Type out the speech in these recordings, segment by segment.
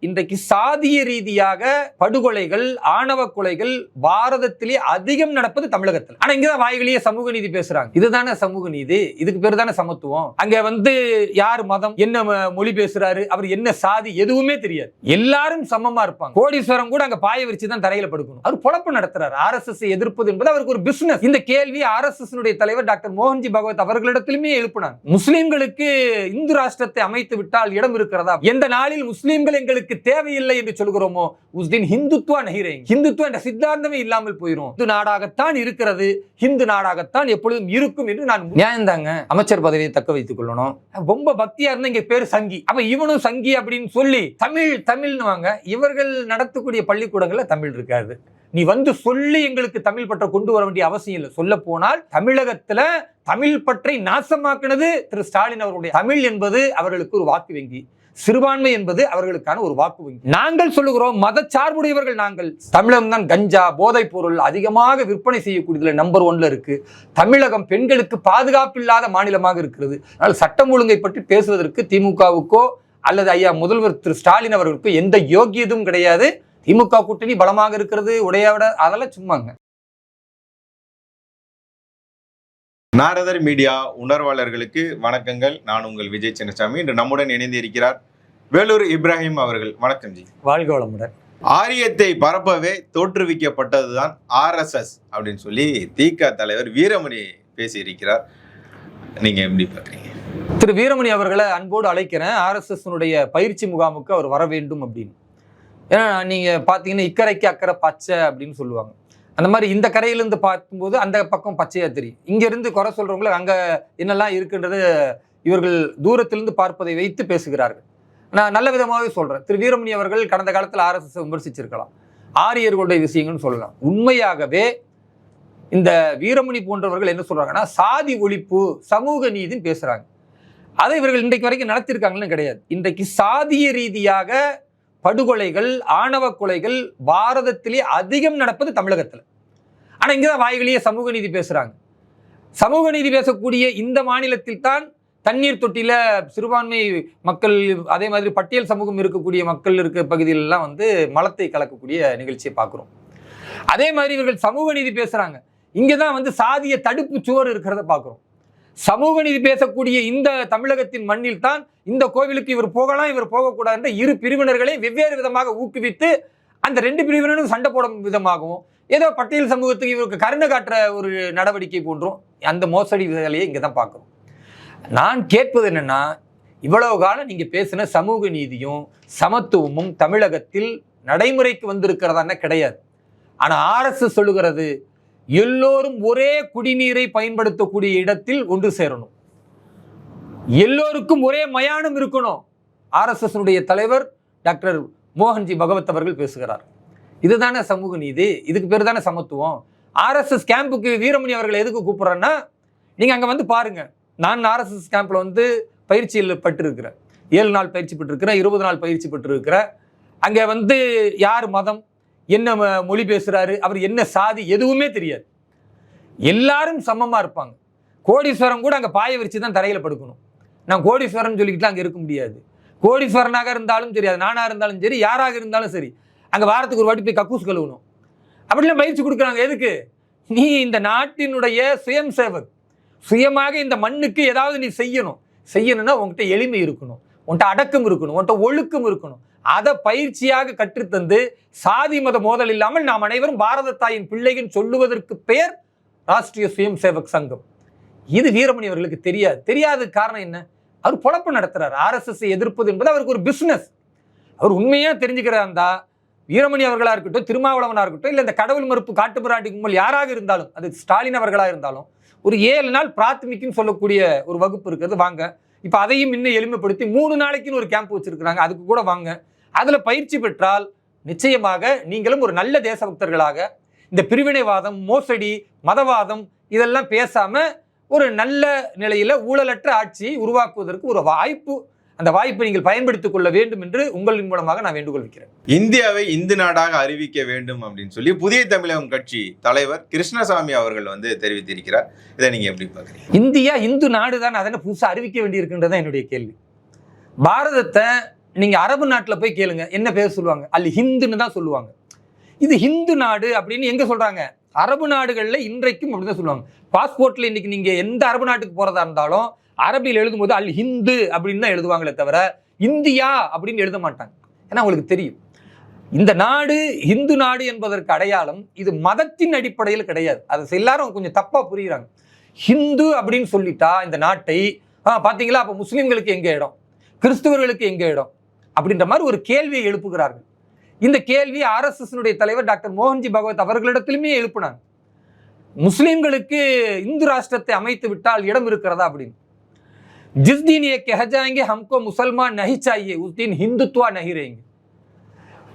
இன்றைக்கு சாதிய ரீதியாக படுகொலைகள் ஆணவ கொலைகள் பாரதத்திலே அதிகம் நடப்பது தமிழகத்தில். ஆனா இங்கதான் வாய்களியே சமூக நீதி பேசுறாங்க. இதுதானே சமூக நீதி? இதுக்கு பேர் தானே சமத்துவம்? அங்க வந்து யார் மதம் என்ன மொழி பேசுறாரு அவர் என்ன சாதி எதுவுமே தெரியாது. எல்லாரும் சமமா இருப்பாங்க. கோடீஸ்வரம் கூட அங்க பாய விரிச்சு தான் தரையில படுக்கணும். அவர் பொழப்பு நடத்துறாரு. ஆர்எஸ்எஸ் எதிர்ப்பது என்பது அவருக்கு ஒரு பிசினஸ் இந்த கேள்வி ஆர்எஸ்எஸ் தலைவர் டாக்டர் மோகன்ஜி பகவத் அவர்களிடத்திலுமே எழுப்பினார் முஸ்லிம்களுக்கு இந்து ராஷ்டிரத்தை அமைத்து விட்டால் இடம் இருக்கிறதா? எந்த நாளில் முஸ்லிம்கள் எங்களுக்கு தேவையில்லை என்று சொல்கிறோமோ உஸ் தின் ஹிந்துத்வா நகிரேன். ஹிந்துத்வா என்ற சித்தாந்தமே இல்லாமல் போயிடும் இந்து நாடாகத்தான் இருக்கிறது ஹிந்து நாடாகத்தான் எப்பொழுதும் இருக்கும் என்று நான் நியாயந்தாங்க. அமைச்சர் பதவியை தக்க வைத்துக் கொள்ளணும். ரொம்ப பக்தியா இருந்தா இங்க பேரு சங்கி. அப்ப இவனும் சங்கி அப்படின்னு சொல்லி தமிழ் தமிழ்னு வாங்க இவர்கள் நடத்தக்கூடிய பள்ளிக்கூடங்கள்ல தமிழ் இருக்காது. நீ வந்து சொல்லி எங்களுக்கு தமிழ் பற்ற கொண்டு வர வேண்டிய அவசியம் இல்லை. சொல்ல போனால் தமிழகத்துல தமிழ் பற்றை நாசமாக்குனது திரு ஸ்டாலின் அவர்களுடைய. தமிழ் என்பது அவர்களுக்கு ஒரு வாக்கு வங்கி. சிறுபான்மை என்பது அவர்களுக்கான ஒரு வாக்கு வங்கி. நாங்கள் சொல்லுகிறோம் மதச்சார்புடையவர்கள் நாங்கள். தமிழகம் தான் கஞ்சா போதைப் பொருள் அதிகமாக விற்பனை செய்யக்கூடியதுல நம்பர் ஒன்ல இருக்கு. தமிழகம் பெண்களுக்கு பாதுகாப்பு இல்லாத மாநிலமாக இருக்கிறது. அதனால் சட்டம் ஒழுங்கை பற்றி பேசுவதற்கு திமுகவுக்கோ அல்லது ஐயா முதல்வர் திரு ஸ்டாலின் அவர்களுக்கோ எந்த யோகியதும் கிடையாது. திமுக கூட்டணி பலமாக இருக்கிறது உடையாவிட அதெல்லாம் சும்மாங்க. நாரதர் மீடியா உணர்வாளர்களுக்கு வணக்கங்கள். நான் உங்கள் விஜய் சின்னசாமி. இன்று நம்முடன் இணைந்து இருக்கிறார் வேலூர் இப்ராஹிம் அவர்கள். வணக்கம் ஜி. வாழ்க வளமுடன். ஆரியத்தை பரப்பவே தோற்றுவிக்கப்பட்டதுதான் ஆர்எஸ்எஸ் அப்படின்னு சொல்லி திக தலைவர் வீரமணி பேசியிருக்கிறார். நீங்க எப்படி பாக்குறீங்க திரு வீரமணி அவர்களை அன்போடு அழைக்கிறேன். ஆர்எஸ்எஸ் பயிற்சி முகாமுக்கு அவர் வர வேண்டும் அப்படின்னு. ஏன்னா நீங்க பாத்தீங்கன்னா இக்கரைக்கு அக்கறை பச்சை அப்படின்னு சொல்லுவாங்க. அந்த மாதிரி இந்த கரையிலேருந்து பார்க்கும்போது அந்த பக்கம் பச்சையாக தெரியும். இங்கேருந்து குறை சொல்கிறவங்களுக்கு அங்கே என்னெல்லாம் இருக்குன்றது இவர்கள் தூரத்திலிருந்து பார்ப்பதை வைத்து பேசுகிறார்கள். நான் நல்ல விதமாகவே சொல்கிறேன் திரு வீரமணி அவர்கள் கடந்த காலத்தில் ஆர்எஸ்எஸ் விமர்சிச்சிருக்கலாம். ஆரியர்களுடைய விஷயங்கள்னு சொல்லலாம். உண்மையாகவே இந்த வீரமணி போன்றவர்கள் என்ன சொல்கிறாங்கன்னா சாதி ஒழிப்பு சமூக நீதின்னு பேசுகிறாங்க அதை இவர்கள் இன்றைக்கு வரைக்கும் நடத்தியிருக்காங்கன்னு கிடையாது. இன்றைக்கு சாதிய ரீதியாக படுகொலைகள் ஆணவ கொலைகள் பாரதத்திலே அதிகம் நடப்பது தமிழகத்தில். ஆனால் இங்கே தான் வாய்களையே சமூக நீதி பேசுகிறாங்க சமூக நீதி பேசக்கூடிய இந்த மாநிலத்தில் தான் தண்ணீர் தொட்டியில் சிறுபான்மை மக்கள் அதே மாதிரி பட்டியல் சமூகம் இருக்கக்கூடிய மக்கள் இருக்க பகுதியிலெல்லாம் வந்து மலத்தை கலக்கக்கூடிய நிகழ்ச்சியை பார்க்குறோம். அதே மாதிரி இவர்கள் சமூக நீதி பேசுகிறாங்க இங்கே தான் வந்து சாதிய தடுப்பு சுவர் இருக்கிறத பார்க்குறோம். சமூக நீதி பேசக்கூடிய இந்த தமிழகத்தின் மண்ணில் தான் இந்த கோவிலுக்கு இவர் போகலாம் இவர் போகக்கூடாது என்ற இரு பிரிவினர்களை வெவ்வேறு விதமாக ஊக்குவித்து அந்த ரெண்டு பிரிவினரும் சண்டை போடும் விதமாகவும் ஏதோ பட்டியல் சமூகத்துக்கு இவருக்கு கருணை காட்டுற ஒரு நடவடிக்கை போன்றும் அந்த மோசடி வேலையை இங்கே தான் பார்க்குறோம். நான் கேட்பது என்னென்னா இவ்வளவு காலம் நீங்கள் பேசின சமூக நீதியும் சமத்துவமும் தமிழகத்தில் நடைமுறைக்கு வந்திருக்கிறதான கிடையாது. ஆனால் ஆர்எஸ்எஸ் சொல்லுகிறது எல்லோரும் ஒரே குடிநீரை பயன்படுத்தக்கூடிய இடத்தில் ஒன்று சேரணும். எல்லோருக்கும் ஒரே மயானம் இருக்கணும் ஆர்எஸ்எஸ் தலைவர் டாக்டர் மோகன்ஜி பகவத் அவர்கள் பேசுகிறார். இதுதானே சமூக நீதி இதுக்கு பேர் தானே சமத்துவம். ஆர்எஸ்எஸ் கேம்புக்கு வீரமணி அவர்கள் எதுக்கு கூப்பிட்றேன்னா நீங்கள் அங்கே வந்து பாருங்க. நான் ஆர்எஸ்எஸ் கேம்பில் வந்து பயிற்சியில் பட்டிருக்கிறேன். ஏழு நாள் பயிற்சி பெற்றிருக்கிறேன் இருபது நாள் பயிற்சி பெற்றிருக்கிறேன். அங்கே வந்து யார் மதம் என்ன ம- மொழி பேசுகிறாரு அவர் என்ன சாதி எதுவுமே தெரியாது. எல்லாரும் சமமாக இருப்பாங்க. கோடீஸ்வரம் கூட அங்கே பாய விரித்து தான் தரையில் படுக்கணும். நான் கோடீஸ்வரன் சொல்லிக்கிட்டு அங்கே இருக்க முடியாது. கோடீஸ்வரனாக இருந்தாலும் சரி அது நானா இருந்தாலும் சரி யாராக இருந்தாலும் சரி அங்கே வாரத்துக்கு ஒரு வாட்டி போய் கக்கூஸ் கழுவணும். அப்படிலாம் பயிற்சி கொடுக்குறாங்க. எதுக்கு? நீ இந்த நாட்டினுடைய சுயம் சேவக். சுயமாக இந்த மண்ணுக்கு ஏதாவது நீ செய்யணும். செய்யணும்னா உங்ககிட்ட எளிமை இருக்கணும். உன்கிட்ட அடக்கம் இருக்கணும். உன்கிட்ட ஒழுக்கம் இருக்கணும். அதை பயிற்சியாக கற்றுத்தந்து சாதி மத மோதல் இல்லாமல் நாம் அனைவரும் பாரத தாயின் பிள்ளைகள் சொல்லுவதற்கு பெயர் ராஷ்டிரிய சுயம் சேவக் சங்கம். இது வீரமணி அவர்களுக்கு தெரியாது. தெரியாத காரணம் என்ன? அவர் பொழப்பு நடத்துகிறார் ஆர்எஸ்எஸ் எதிர்ப்பது என்பது அவருக்கு ஒரு பிஸ்னஸ் அவர் உண்மையாக தெரிஞ்சுக்கிறதா இருந்தா வீரமணி அவர்களாக இருக்கட்டும் திருமாவளவனாக இருக்கட்டும் இல்லை இந்த கடவுள் மறுப்பு காட்டுமிராண்டி கும்பல் யாராக இருந்தாலும் அது ஸ்டாலின் அவர்களாக இருந்தாலும் ஒரு ஏழு நாள் பிராத்மிக்குன்னு சொல்லக்கூடிய ஒரு வகுப்பு இருக்கிறது. வாங்க. இப்போ அதையும் இன்னும் எளிமைப்படுத்தி மூணு நாளைக்குன்னு ஒரு கேம்ப் வச்சுருக்குறாங்க. அதுக்கு கூட வாங்க. அதுல பயிற்சி பெற்றால் நிச்சயமாக நீங்களும் ஒரு நல்ல தேசபக்தர்களாக இந்த பிரிவினைவாதம் மோசடி மதவாதம் இதெல்லாம் பேசாம ஒரு நல்ல நிலையில ஊழலற்ற ஆட்சியை உருவாக்குவதற்கு ஒரு வாய்ப்பு அந்த வாய்ப்பை நீங்கள் பயன்படுத்திக் கொள்ள வேண்டும் என்று உங்களின் மூலமாக நான் வேண்டுகோள் வைக்கிறேன் இந்தியாவை இந்து நாடாக அறிவிக்க வேண்டும் அப்படின்னு சொல்லி புதிய தமிழகம் கட்சி தலைவர் கிருஷ்ணசாமி அவர்கள் வந்து தெரிவித்திருக்கிறார். இதை நீங்க எப்படி பாக்குறீங்க இந்தியா இந்து நாடு தான் அதனை புதுசாக அறிவிக்க வேண்டியிருக்கின்றதான் என்னுடைய கேள்வி. பாரதத்தை நீங்கள் அரபு நாட்டில் போய் கேளுங்க என்ன பேர் சொல்லுவாங்க? அல் ஹிந்துன்னு தான் சொல்லுவாங்க. இது ஹிந்து நாடு அப்படின்னு எங்கே சொல்கிறாங்க அரபு நாடுகளில் இன்றைக்கும் அப்படிதான் சொல்லுவாங்க. பாஸ்போர்ட்டில் இன்னைக்கு நீங்கள் எந்த அரபு நாட்டுக்கு போகிறதா இருந்தாலும் அரபியில் எழுதும்போது அல் ஹிந்து அப்படின்னு தான் எழுதுவாங்களே தவிர இந்தியா அப்படின்னு எழுத மாட்டாங்க. ஏன்னா அவங்களுக்கு தெரியும். இந்த நாடு இந்து நாடு என்பதற்கு அடையாளம் இது மதத்தின் அடிப்படையில் கிடையாது. அது எல்லாரும் கொஞ்சம் தப்பாக புரியுறாங்க. ஹிந்து அப்படின்னு சொல்லிட்டா இந்த நாட்டை பார்த்தீங்களா அப்போ முஸ்லீம்களுக்கு எங்கே இடம்? கிறிஸ்துவர்களுக்கு எங்கே இடம்? அப்படின்ற மாதிரி ஒரு கேள்வியை எழுப்புகிறார்கள் இந்த கேள்வி ஆர்எஸ்எஸ்னுடைய தலைவர் டாக்டர் மோகன்ஜி பகவத் அவர்களிடத்திலுமே எழுப்பினாங்க முஸ்லிம்களுக்கு இந்து ராஷ்டிரத்தை அமைத்து விட்டால் இடம் இருக்கிறதா அப்படின்னு जिस दिन ये कह जाएंगे हमको मुसलमान नहीं चाहिए उस दिन हिंदुत्वा नहीं रहेंगे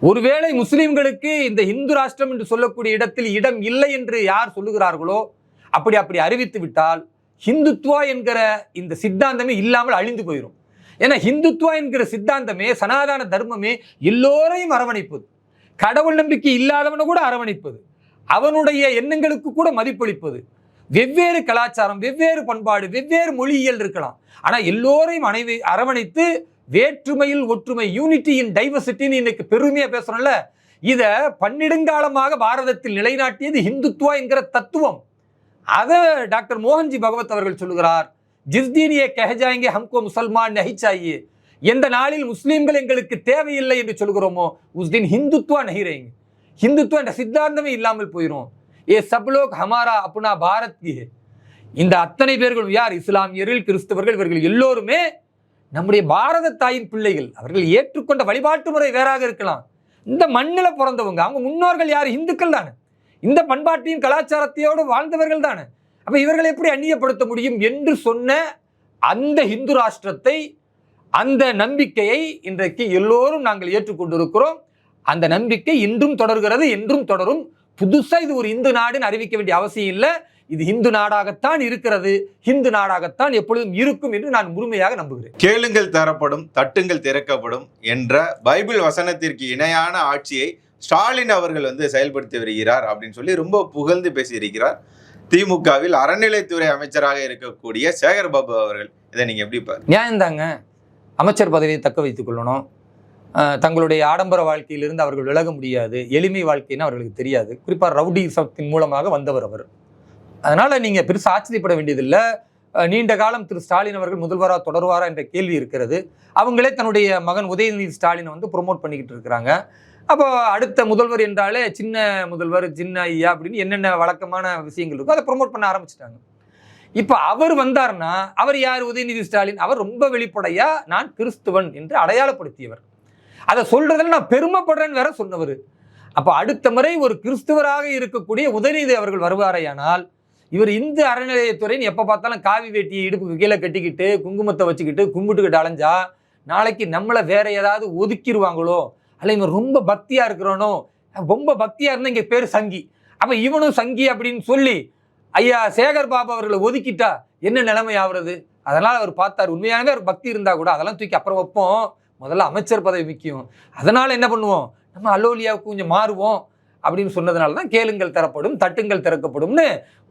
ஒருவேளை முஸ்லிம்களுக்கு இந்த இந்து ராஷ்டிரம் என்று சொல்லக்கூடிய இடத்தில் இடம் இல்லை என்று யார் சொல்லுகிறார்களோ அப்படி அப்படி அறிவித்து விட்டால் ஹிந்துத்வா என்கிற இந்த சித்தாந்தமே இல்லாமல் அழிந்து போயிடும் ஏன்னா ஹிந்துத்வா என்கிற சித்தாந்தமே சனாதன தர்மமே எல்லோரையும் அரவணைப்பது. கடவுள் நம்பிக்கை இல்லாதவனை கூட அரவணைப்பது. அவனுடைய எண்ணங்களுக்கு கூட மதிப்பளிப்பது. வெவ்வேறு கலாச்சாரம் வெவ்வேறு பண்பாடு வெவ்வேறு மொழியியல் இருக்கலாம். ஆனால் எல்லோரையும் அனைவி அரவணைத்து வேற்றுமையில் ஒற்றுமை யூனிட்டி இன் டைவர்சிட்டின்னு இன்னைக்கு பெருமையாக பேசுகிறோம்ல இதை பன்னெடுங்காலமாக பாரதத்தில் நிலைநாட்டியது ஹிந்துத்துவா என்கிற தத்துவம். அதை டாக்டர் மோகன்ஜி பகவத் அவர்கள் சொல்லுகிறார். ஜிஸ்தீனியே கஹஜாயிங்கே ஹம்கோ முசல்மான் நஹி சாயே எந்த நாளில் முஸ்லீம்கள் எங்களுக்கு தேவையில்லை என்று சொல்கிறோமோ உஸ் தின் ஹிந்துத்வா நஹிரேங்க ஹிந்துத்வா என்ற சித்தாந்தமே இல்லாமல் போயிடும் ஏ சப்லோக் ஹமாரா அப்புனா பாரத் கி இந்த அத்தனை பேர்களும் யார் இஸ்லாமியர்கள் கிறிஸ்தவர்கள் இவர்கள் எல்லோருமே நம்முடைய பாரத தாயின் பிள்ளைகள். அவர்கள் ஏற்றுக்கொண்ட வழிபாட்டு முறை வேறாக இருக்கலாம். இந்த மண்ணில் பிறந்தவங்க அவங்க முன்னோர்கள் யார்? இந்துக்கள் தானே. இந்த பண்பாட்டையும் கலாச்சாரத்தையோடு வாழ்ந்தவர்கள் தானே. அப்ப இவர்களை எப்படி அந்நியப்படுத்த முடியும் என்று சொன்ன அந்த இந்து ராஷ்டிரத்தை அந்த நம்பிக்கையை இன்றைக்கு எல்லோரும் நாங்கள் ஏற்றுக்கொண்டிருக்கிறோம். அந்த நம்பிக்கை இன்றும் தொடர்கிறது என்றும் தொடரும். புதுசாக இது ஒரு இந்து நாடுன்னு அறிவிக்க வேண்டிய அவசியம் இல்லை. இது இந்து நாடாகத்தான் இருக்கிறது. இந்து நாடாகத்தான் எப்பொழுதும் இருக்கும் என்று நான் முழுமையாக நம்புகிறேன். கேளுங்கள் தரப்படும் தட்டுங்கள் திறக்கப்படும் என்ற பைபிள் வசனத்திற்கு இணையான ஆட்சியை ஸ்டாலின் அவர்கள் வந்து செயல்படுத்தி வருகிறார் அப்படின்னு சொல்லி ரொம்ப புகழ்ந்து பேசியிருக்கிறார். திமுகவில் அறநிலைத்துறை அமைச்சராக இருக்கக்கூடிய சேகர் பாபு அவர்கள் இதை நீங்க எப்படி பாரு? நியாயம்தாங்க அமைச்சர் பதவியை தக்க வைத்துக் கொள்ளணும். தங்களுடைய ஆடம்பர வாழ்க்கையிலிருந்து அவர்கள் விலக முடியாது. எளிமை வாழ்க்கைன்னு அவர்களுக்கு தெரியாது. குறிப்பாக ரவுடி சத்தின் மூலமாக வந்தவர் அவர். அதனால நீங்கள் பெருசாக ஆச்சரியப்பட வேண்டியதில்லை. நீண்ட காலம் திரு ஸ்டாலின் அவர்கள் முதல்வரா தொடருவாரா என்ற கேள்வி இருக்கிறது. அவங்களே தன்னுடைய மகன் உதயநிதி ஸ்டாலினை வந்து ப்ரொமோட் பண்ணிக்கிட்டு இருக்கிறாங்க. அப்போ அடுத்த முதல்வர் என்றாலே சின்ன முதல்வர் சின்ன ஐயா அப்படின்னு என்னென்ன வழக்கமான விஷயங்கள் இருக்கோ அதை ப்ரொமோட் பண்ண ஆரம்பிச்சிட்டாங்க. இப்போ அவர் வந்தார்னா அவர் யார்? உதயநிதி ஸ்டாலின். அவர் ரொம்ப வெளிப்படையாக நான் கிறிஸ்துவன் என்று அடையாளப்படுத்தியவர். அதை சொல்றதில் நான் பெருமைப்படுறேன்னு வேற சொன்னவர். அப்போ அடுத்த முறை ஒரு கிறிஸ்துவராக இருக்கக்கூடிய உதயநிதி அவர்கள் வருவாரையானால் இவர் இந்து அறநிலையத்துறைன்னு எப்போ பார்த்தாலும் காவி வேட்டியை இடுப்புக்கு கீழே கட்டிக்கிட்டு குங்குமத்தை வச்சுக்கிட்டு கும்பிட்டுக்கிட்டு அலைஞ்சா நாளைக்கு நம்மளை வேற ஏதாவது ஒதுக்கிடுவாங்களோ அல்ல இவன் ரொம்ப பக்தியாக இருக்கிறானோ ரொம்ப பக்தியாக இருந்தால் இங்கே பேர் சங்கி. அப்போ இவனும் சங்கி அப்படின்னு சொல்லி ஐயா சேகர் பாபு அவர்களை ஒதுக்கிட்டா என்ன நிலைமை ஆகுறது? அதனால் அவர் பார்த்தார். உண்மையானவே அவர் பக்தி இருந்தால் கூட அதெல்லாம் தூக்கி அப்புறம் வைப்போம். முதல்ல அமைச்சர் பதவி முக்கியம். அதனால் என்ன பண்ணுவோம்? நம்ம அலோலியாவுக்கு கொஞ்சம் மாறுவோம் அப்படின்னு சொன்னதுனால தான் கேளுங்கள் தரப்படும் தட்டுங்கள் திறக்கப்படும்னு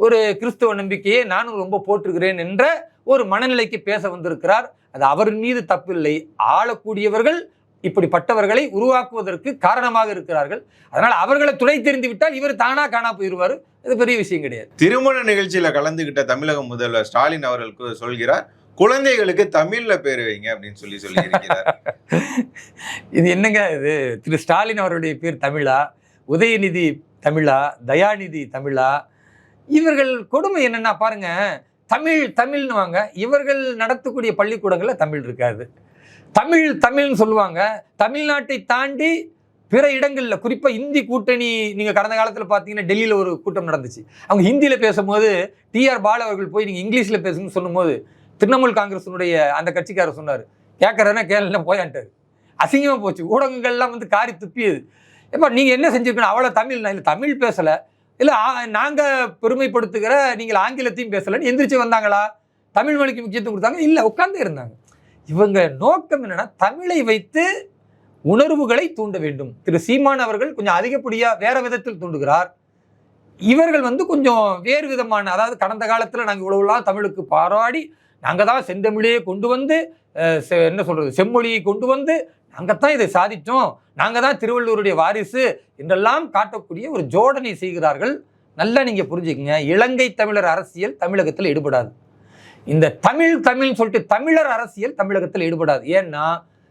ஒரு கிறிஸ்துவ நம்பிக்கையை நானும் ரொம்ப போட்டிருக்கிறேன் என்ற ஒரு மனநிலைக்கு பேச வந்திருக்கிறார். அது அவரின் மீது தப்பில்லை. ஆளக்கூடியவர்கள் இப்படிப்பட்டவர்களை உருவாக்குவதற்கு காரணமாக இருக்கிறார்கள். அதனால் அவர்களை துணை தெரிந்து விட்டால் இவர் தானா காணா போயிடுவார். இது பெரிய விஷயம் கிடையாது. திருமண நிகழ்ச்சியில கலந்துகிட்ட தமிழக முதல்வர் ஸ்டாலின் அவர்களுக்கு சொல்கிறார் குழந்தைகளுக்கு தமிழ்ல பேர் வைங்க அப்படின்னு சொல்லி சொல்லி இருக்கிறார் இது என்னங்க இது? திரு ஸ்டாலின் அவருடைய பேர் தமிழா? உதயநிதி தமிழா? தயாநிதி தமிழா? இவர்கள் கொடுமை என்னன்னா பாருங்க தமிழ் தமிழ்னு வாங்க இவர்கள் நடத்தக்கூடிய பள்ளிக்கூடங்கள்ல தமிழ் இருக்காது. தமிழ் தமிழ்னு சொல்லுவாங்க. தமிழ்நாட்டை தாண்டி பிற இடங்களில் குறிப்பாக இந்தி கூட்டணி நீங்கள் கடந்த காலத்தில் பார்த்தீங்கன்னா டெல்லியில் ஒரு கூட்டம் நடந்துச்சு. அவங்க ஹிந்தியில் பேசும்போது டிஆர் பாலு அவர்கள் போய் நீங்கள் இங்கிலீஷில் பேசுங்கன்னு சொல்லும்போது திரிணாமுல் காங்கிரஸினுடைய அந்த கட்சிக்காரர் சொன்னார். கேட்குறேன்னா கேள்வி போயான்ட்டார். அசிங்கமாக போச்சு. ஊடகங்கள்லாம் வந்து காரி துப்பியது. ஏப்பா நீங்கள் என்ன செஞ்சுருக்கணும் அவ்வளோ தமிழ். நான் இல்லை தமிழ் பேசலை. இல்லை நாங்கள் பெருமைப்படுத்துகிற நீங்கள் ஆங்கிலத்தையும் பேசலைன்னு எந்திரிச்சு வந்தாங்களா? தமிழ் மொழிக்கு முக்கியத்துவம் கொடுத்தாங்க? இல்லை உட்காந்து இருந்தாங்க. இவங்க நோக்கம் என்னன்னா தமிழை வைத்து உணர்வுகளை தூண்ட வேண்டும். திரு சீமான் அவர்கள் கொஞ்சம் அதிகப்படியாக வேற விதத்தில் தூண்டுகிறார். இவர்கள் வந்து கொஞ்சம் வேறு விதமான அதாவது கடந்த காலத்தில் நாங்கள் இவ்வளவுலாம் தமிழுக்கு பாராடி நாங்கள் தான் செந்தமிழையே கொண்டு வந்து செ- என்ன சொல்றது செம்மொழியை கொண்டு வந்து நாங்கள் தான் இதை சாதித்தோம் நாங்கள் தான் திருவள்ளுவருடைய வாரிசு என்றெல்லாம் காட்டக்கூடிய ஒரு ஜோடனை செய்கிறார்கள். நல்லா நீங்கள் புரிஞ்சுக்கங்க. இலங்கை தமிழர் அரசியல் தமிழகத்தில் ஈடுபடாது. இந்த தமிழ் தமிழ்னு சொல்லிட்டு தமிழர் அரசியல் தமிழகத்தில் ஈடுபடாது. ஏன்னா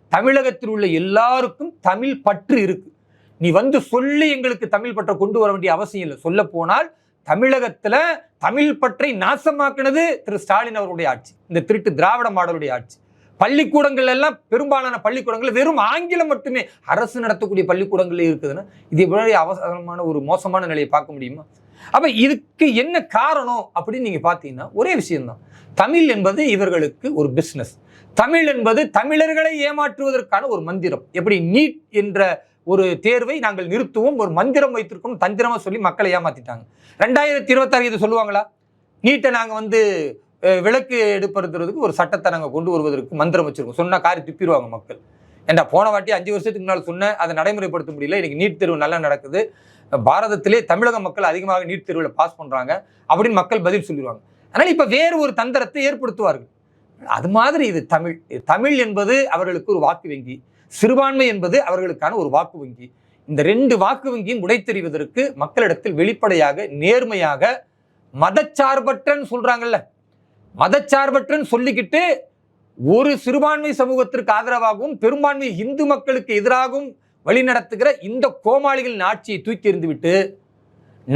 தமிழகத்தில் உள்ள எல்லாருக்கும் தமிழ் பற்று இருக்கு. நீ வந்து சொல்லி எங்களுக்கு தமிழ் பற்றை கொண்டு வர வேண்டிய அவசியம் இல்லை. சொல்ல போனால் தமிழகத்துல தமிழ் பற்றை நாசமாக்குனது திரு ஸ்டாலின் அவருடைய ஆட்சி. இந்த திருட்டு திராவிட மாடலுடைய ஆட்சி. பள்ளிக்கூடங்கள் எல்லாம் பெரும்பாலான பள்ளிக்கூடங்கள் வெறும் ஆங்கிலம் மட்டுமே அரசு நடத்தக்கூடிய பள்ளிக்கூடங்களே இருக்குதுன்னா இது இவ்வளவு அவசரமான ஒரு மோசமான நிலையை பார்க்க முடியுமா? அப்ப இதுக்கு என்ன காரணம் அப்படின்னு நீங்க பார்த்தீங்கன்னா ஒரே விஷயம்தான். தமிழ் என்பது இவர்களுக்கு ஒரு பிஸ்னஸ் தமிழ் என்பது தமிழர்களை ஏமாற்றுவதற்கான ஒரு மந்திரம். எப்படி நீட் என்ற ஒரு தேர்வை நாங்கள் நிறுத்துவோம் ஒரு மந்திரம் வைத்திருக்கோம் தந்திரமாக சொல்லி மக்களை ஏமாத்திட்டாங்க. ரெண்டாயிரத்தி இருபத்தாறு இது சொல்லுவாங்களா? நீட்டை நாங்கள் வந்து விளக்கு விலக்கு எடுப்படுத்துறதுக்கு ஒரு சட்டத்தை நாங்கள் கொண்டு வருவதற்கு மந்திரம் வச்சிருக்கோம். சொன்னால் காரி துப்பிடுவாங்க மக்கள். ஏன்டா போன வாட்டி அஞ்சு வருஷத்துக்கு முன்னால் சொன்னேன் அதை நடைமுறைப்படுத்த முடியல இன்னைக்கு நீட் தேர்வு நல்லா நடக்குது. பாரதத்திலே தமிழக மக்கள் அதிகமாக நீட் தேர்வில் பாஸ் பண்ணுறாங்க அப்படின்னு மக்கள் பதில் சொல்லிடுவாங்க. அதனால் இப்போ வேறு ஒரு தந்திரத்தை ஏற்படுத்துவார்கள். அது மாதிரி இது தமிழ். தமிழ் என்பது அவர்களுக்கு ஒரு வாக்கு வங்கி. சிறுபான்மை என்பது அவர்களுக்கான ஒரு வாக்கு வங்கி. இந்த ரெண்டு வாக்கு வங்கியும் உடைத்தெறிவதற்கு மக்களிடத்தில் வெளிப்படையாக நேர்மையாக மதச்சார்பற்றன்னு சொல்றாங்கல்ல. மதச்சார்பற்றன்னு சொல்லிக்கிட்டு ஒரு சிறுபான்மை சமூகத்திற்கு ஆதரவாகவும் பெரும்பான்மை இந்து மக்களுக்கு எதிராகவும் வழிநடத்துகிற இந்த கோமாளிகளின் ஆட்சியை தூக்கி எறிந்துவிட்டு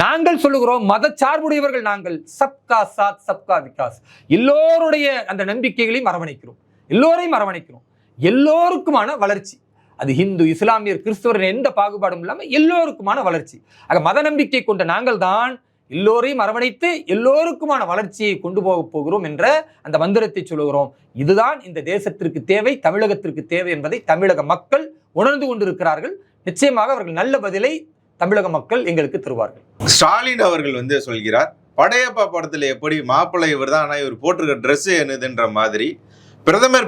நாங்கள் சொல்லுகிறோம் மதச்சார்புடையவர்கள் நாங்கள். சப்கா சாத் சப்கா விகாஸ். எல்லோருடைய அந்த நம்பிக்கைகளையும் அரவணைக்கிறோம். எல்லோரையும் அரவணைக்கிறோம். எல்லோருக்குமான வளர்ச்சி. அது இந்து இஸ்லாமியர் கிறிஸ்தவர் எந்த பாகுபாடும் இல்லாமல் எல்லோருக்குமான வளர்ச்சி. ஆக மத நம்பிக்கை கொண்ட நாங்கள் தான் எல்லோரையும் அரவணைத்து எல்லோருக்குமான வளர்ச்சியை கொண்டு போக போகிறோம் என்ற அந்த மந்திரத்தை சொல்லுகிறோம். இதுதான் இந்த தேசத்திற்கு தேவை தமிழகத்திற்கு தேவை என்பதை தமிழக மக்கள் உணர்ந்து கொண்டிருக்கிறார்கள். நிச்சயமாக அவர்கள் நல்ல பதிலை தமிழக மக்கள் எங்களுக்கு தருவார்கள். ஸ்டாலின் அவர்கள் வந்து சொல்கிறார் படையப்பா படத்துல எப்படி மாப்பிள்ளை இவர் தான் ஆனா இவர் போட்டிருக்க ட்ரெஸ் என்னதுன்ற மாதிரி. பிரதமர்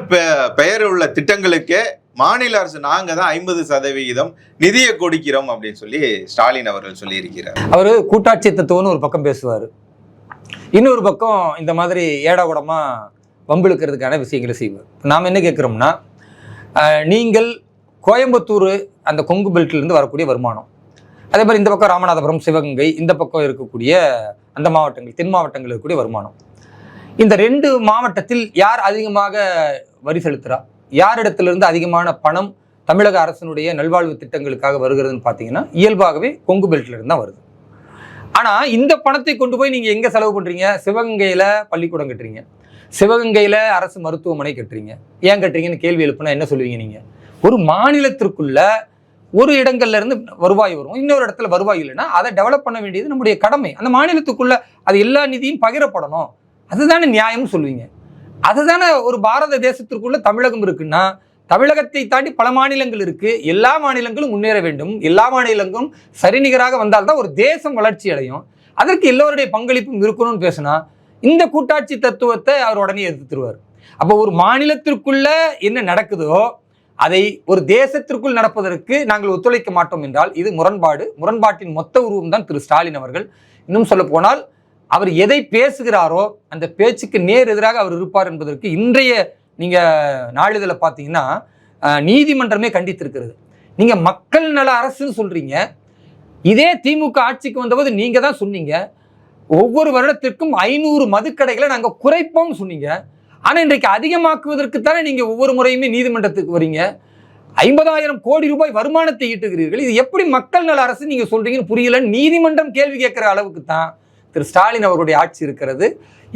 பெயர் உள்ள திட்டங்களுக்கே மாநில அரசு நாங்க தான் ஐம்பது சதவிகிதம் நிதியை கொடுக்கிறோம் அப்படின்னு சொல்லி ஸ்டாலின் அவர்கள் சொல்லியிருக்கிறார். அவர் கூட்டாட்சி தத்துவம்னு ஒரு பக்கம் பேசுவார். இன்னொரு பக்கம் இந்த மாதிரி ஏடாகுடமா வம்பிழுக்கிறதுக்கான விஷயங்களை செய்வார். நாம் என்ன கேட்குறோம்னா நீங்கள் கோயம்புத்தூர் அந்த கொங்கு பெல்ட்டிலிருந்து வரக்கூடிய வருமானம். அதே மாதிரி இந்த பக்கம் ராமநாதபுரம் சிவகங்கை இந்த பக்கம் இருக்கக்கூடிய அந்த மாவட்டங்கள் தென் மாவட்டங்கள் இருக்கக்கூடிய வருமானம். இந்த ரெண்டு மாவட்டத்தில் யார் அதிகமாக வரி செலுத்துகிறா யாரிடத்திலிருந்து அதிகமான பணம் தமிழக அரசினுடைய நல்வாழ்வு திட்டங்களுக்காக வருகிறதுன்னு பார்த்தீங்கன்னா இயல்பாகவே கொங்கு பெல்ட்லேருந்து தான் வருது. ஆனால் இந்த பணத்தை கொண்டு போய் நீங்கள் எங்கே செலவு பண்ணுறீங்க சிவகங்கையில் பள்ளிக்கூடம் கட்டுறீங்க. சிவகங்கையில் அரசு மருத்துவமனை கட்டுறீங்க. ஏன் கட்டுறீங்கன்னு கேள்வி எழுப்புனா என்ன சொல்லுவீங்க நீங்கள் ஒரு மாநிலத்திற்குள்ள ஒரு இடங்கள்ல இருந்து வருவாய் வரும். இன்னொரு இடத்துல வருவாய் இல்லைன்னா அதை டெவலப் பண்ண வேண்டியது நம்முடைய கடமை. அந்த மாநிலத்துக்குள்ள அது எல்லா நிதியும் பகிரப்படணும். அதுதானே நியாயம்னு சொல்லுவீங்க. அதுதானே ஒரு பாரத தேசத்திற்குள்ள தமிழகம் இருக்குன்னா தமிழகத்தை தாண்டி பல மாநிலங்கள் இருக்கு. எல்லா மாநிலங்களும் முன்னேற வேண்டும். எல்லா மாநிலங்களும் சரிநிகராக வந்தால்தான் ஒரு தேசம் வளர்ச்சி அடையும். அதற்கு எல்லோருடைய பங்களிப்பும் இருக்கணும்னு பேசினா இந்த கூட்டாட்சி தத்துவத்தை அவர் உடனே எதிர்த்துருவார். அப்போ ஒரு மாநிலத்திற்குள்ள என்ன நடக்குதோ அதை ஒரு தேசத்திற்குள் நடப்பதற்கு நாங்கள் ஒத்துழைக்க மாட்டோம் என்றால் இது முரண்பாடு. முரண்பாட்டின் மொத்த உருவம் தான் திரு ஸ்டாலின் அவர்கள். இன்னும் சொல்ல போனால் அவர் எதை பேசுகிறாரோ அந்த பேச்சுக்கு நேர் எதிராக அவர் இருப்பார் என்பதற்கு இன்றைய நீங்க நாளிதழை பார்த்தீங்கன்னா நீதிமன்றமே கண்டித்திருக்கிறது. நீங்க மக்கள் நல அரசுன்னு சொல்றீங்க. இதே திமுக ஆட்சிக்கு வந்தபோது நீங்க தான் சொன்னீங்க. ஒவ்வொரு வருடத்திற்கும் ஐநூறு மதுக்கடைகளை நாங்கள் குறைப்போம்னு சொன்னீங்க. ஆனால் இன்றைக்கு அதிகமாக்குவதற்கு தானே நீங்கள் ஒவ்வொரு முறையுமே நீதிமன்றத்துக்கு வரீங்க. ஐம்பதாயிரம் கோடி ரூபாய் வருமானத்தை ஈட்டுகிறீர்கள். இது எப்படி மக்கள் நல அரசு நீங்கள் சொல்கிறீங்கன்னு புரியல. நீதிமன்றம் கேள்வி கேட்குற அளவுக்கு தான் திரு ஸ்டாலின் அவருடைய ஆட்சி இருக்கிறது.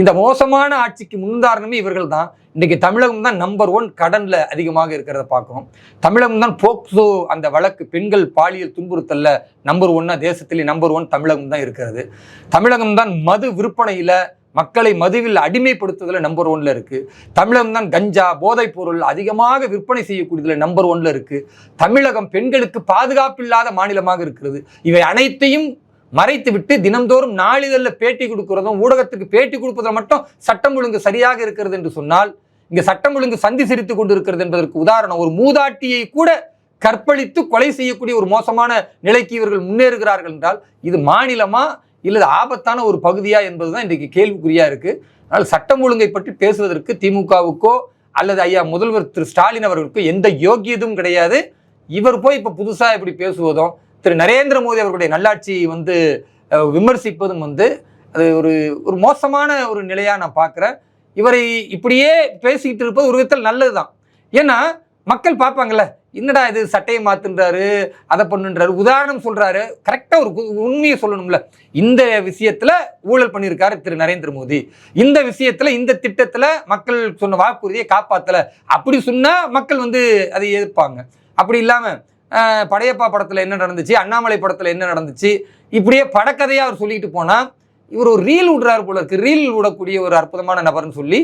இந்த மோசமான ஆட்சிக்கு முன்தாரணமே இவர்கள் தான் இன்றைக்கு தமிழகம் தான் நம்பர் ஒன் கடனில் அதிகமாக இருக்கிறத பார்க்குறோம். தமிழகம் தான் போக்சோ அந்த வழக்கு பெண்கள் பாலியல் துன்புறுத்தலில் நம்பர் ஒன்னாக தேசத்திலே நம்பர் ஒன் தமிழகம் தான் இருக்கிறது. தமிழகம் தான் மது விற்பனையில் மக்களை மதுவில் அடிமைப்படுத்துவதில் நம்பர் ஒன்ல இருக்கு. தமிழகம் தான் கஞ்சா போதைப் பொருள் அதிகமாக விற்பனை செய்யக்கூடியதுல நம்பர் ஒன்ல இருக்கு. தமிழகம் பெண்களுக்கு பாதுகாப்பில்லாத மாநிலமாக இருக்கிறது. இவை அனைத்தையும் மறைத்துவிட்டு தினந்தோறும் நாளிதழில் பேட்டி கொடுக்கிறதும் ஊடகத்துக்கு பேட்டி கொடுப்பதில் மட்டும் சட்டம் ஒழுங்கு சரியாக இருக்கிறது என்று சொன்னால் இங்கே சட்டம் ஒழுங்கு சந்தி சிரித்து கொண்டிருக்கிறது என்பதற்கு உதாரணம் ஒரு மூதாட்டியை கூட கற்பழித்து கொலை செய்யக்கூடிய ஒரு மோசமான நிலைக்கு இவர்கள் முன்னேறுகிறார்கள் என்றால் இது மாநிலமா இல்லது ஆபத்தான ஒரு பகுதியா என்பதுதான் இன்றைக்கு கேள்விக்குறியா இருக்கு. அதனால் சட்டம் ஒழுங்கை பற்றி பேசுவதற்கு திமுகவுக்கோ அல்லது ஐயா முதல்வர் திரு ஸ்டாலின் அவர்களுக்கு எந்த யோக்கியதும் கிடையாது. இவர் போய் இப்போ புதுசாக இப்படி பேசுவதும் திரு நரேந்திர மோடி அவர்களுடைய நல்லாட்சி வந்து விமர்சிப்பதும் வந்து அது ஒரு ஒரு மோசமான ஒரு நிலையாக நான் பார்க்குறேன். இவரை இப்படியே பேசிக்கிட்டு இருப்பது ஒரு விதத்தில் நல்லது தான் ஏன்னா மக்கள் பார்ப்பாங்கல்ல என்னடா இது சட்டையை மாத்துன்றாரு அதை பண்ணுன்றாரு உதாரணம் சொல்றாரு. கரெக்டாக ஒரு உண்மையை சொல்லணும்ல. இந்த விஷயத்துல ஊழல் பண்ணியிருக்காரு திரு நரேந்திர மோடி. இந்த விஷயத்துல இந்த திட்டத்துல மக்கள் சொன்ன வாக்குறுதியை காப்பாத்தல. அப்படி சொன்னா மக்கள் வந்து அதை எதிர்ப்பாங்க. அப்படி இல்லாம படையப்பா படத்துல என்ன நடந்துச்சு அண்ணாமலை படத்துல என்ன நடந்துச்சு இப்படியே படக்கதையா அவர் சொல்லிட்டு போனா இவர் ஒரு ரீல் விடுறாரு போல இருக்கு. ரீல் விடக்கூடிய ஒரு அற்புதமான நபர்னு சொல்லி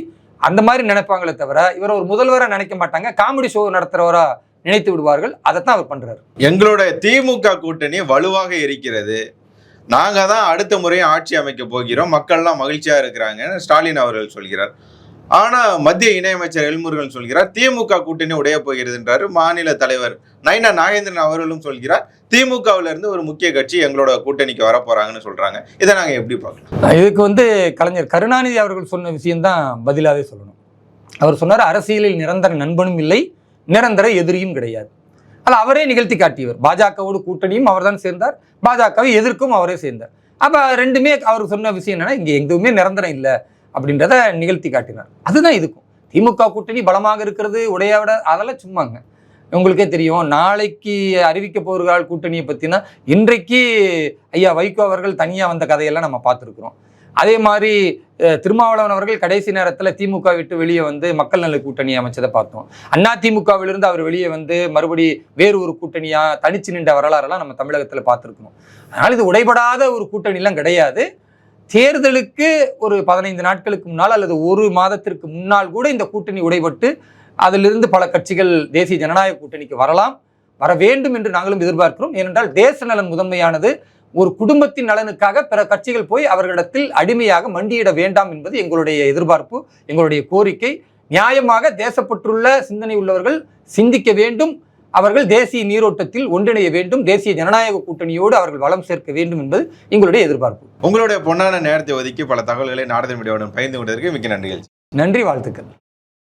அந்த மாதிரி நினைப்பாங்களே தவிர இவரை ஒரு முதல்வராக நினைக்க மாட்டாங்க. காமெடி ஷோ நடத்துறவரா நினைத்து விடுவார்கள். அதைத்தான் அவர் பண்றாரு. எங்களோட திமுக கூட்டணி வலுவாக இருக்கிறது. நாங்க தான் அடுத்த முறையும் ஆட்சி அமைக்க போகிறோம். மக்கள்லாம் மகிழ்ச்சியா இருக்கிறாங்கன்னு ஸ்டாலின் அவர்கள் சொல்கிறார். ஆனா மத்திய இணையமைச்சர் எல்முருகன் சொல்கிறார் திமுக கூட்டணி உடைய போகிறதுன்றாரு மாநில தலைவர் நைனா நாகேந்திரன் அவர்களும் சொல்கிறார் திமுகவுல இருந்து ஒரு முக்கிய கட்சி எங்களோட கூட்டணிக்கு வர போறாங்கன்னு சொல்றாங்க. இதை நாங்க எப்படி பார்க்கலாம்? இதுக்கு வந்து கலைஞர் கருணாநிதி அவர்கள் சொன்ன விஷயம்தான் பதிலாவே சொல்லணும். அவர் சொன்னார் அரசியலில் நிரந்தர நண்பனும் இல்லை நிரந்தர எதிரியும் கிடையாது. அது அவரே நிகழ்த்தி காட்டியவர். பாஜகவோடு கூட்டணியும் அவர் தான் சேர்ந்தார். பாஜகவை எதிர்க்கும் அவரே சேர்ந்தார். அப்போ ரெண்டுமே அவர் சொன்ன விஷயம் என்னன்னா இங்கே எதுவுமே நிரந்தரம் இல்லை அப்படின்றத நிகழ்த்தி காட்டினார். அதுதான் இதுக்கும். திமுக கூட்டணி பலமாக இருக்கிறது உடையாவிட அதெல்லாம் சும்மாங்க. உங்களுக்கே தெரியும் நாளைக்கு அறிவிக்க போகிறாள் கூட்டணியை பற்றினா இன்றைக்கு ஐயா வைகோ அவர்கள் தனியாக வந்த கதையெல்லாம் நம்ம பார்த்துருக்குறோம். அதே மாதிரி திருமாவளவன் அவர்கள் கடைசி நேரத்தில் திமுக விட்டு வெளியே வந்து மக்கள் நல கூட்டணி அமைச்சதை பார்த்தோம். அண்ணா திமுகவிலிருந்து அவர் வெளியே வந்து மறுபடி வேறு ஒரு கூட்டணியாக தனிச்சு நின்ற வரலாறெல்லாம் நம்ம தமிழகத்தில் பார்த்துருக்கணும் அதனால் இது உடைபடாத ஒரு கூட்டணிலாம் கிடையாது. தேர்தலுக்கு ஒரு பதினைந்து நாட்களுக்கு முன்னால் அல்லது ஒரு மாதத்திற்கு முன்னால் கூட இந்த கூட்டணி உடைபட்டு அதிலிருந்து பல கட்சிகள் தேசிய ஜனநாயக கூட்டணிக்கு வரலாம் வர வேண்டும் என்று நாங்களும் எதிர்பார்க்கிறோம். ஏனென்றால் தேச நலன் முதன்மையானது ஒரு குடும்பத்தின் நலனுக்காக பிற கட்சிகள் போய் அவர்களிடத்தில் அடிமையாக மண்டியிட வேண்டாம் என்பது எங்களுடைய எதிர்பார்ப்பு எங்களுடைய கோரிக்கை. நியாயமாக தேசப்பற்றுள்ள சிந்தனை உள்ளவர்கள் சிந்திக்க வேண்டும். அவர்கள் தேசிய நீரோட்டத்தில் ஒன்றிணைய வேண்டும். தேசிய ஜனநாயக கூட்டணியோடு அவர்கள் வளம் சேர்க்க வேண்டும் என்பது எங்களுடைய எதிர்பார்ப்பு. உங்களுடைய பொன்னான நேரத்தை ஒதுக்கி பல தகவல்களை நாடக மீடியாவுடன் பகிர்ந்து கொண்டதற்கு மிக்க நன்றிகள். நன்றி வாழ்த்துக்கள்.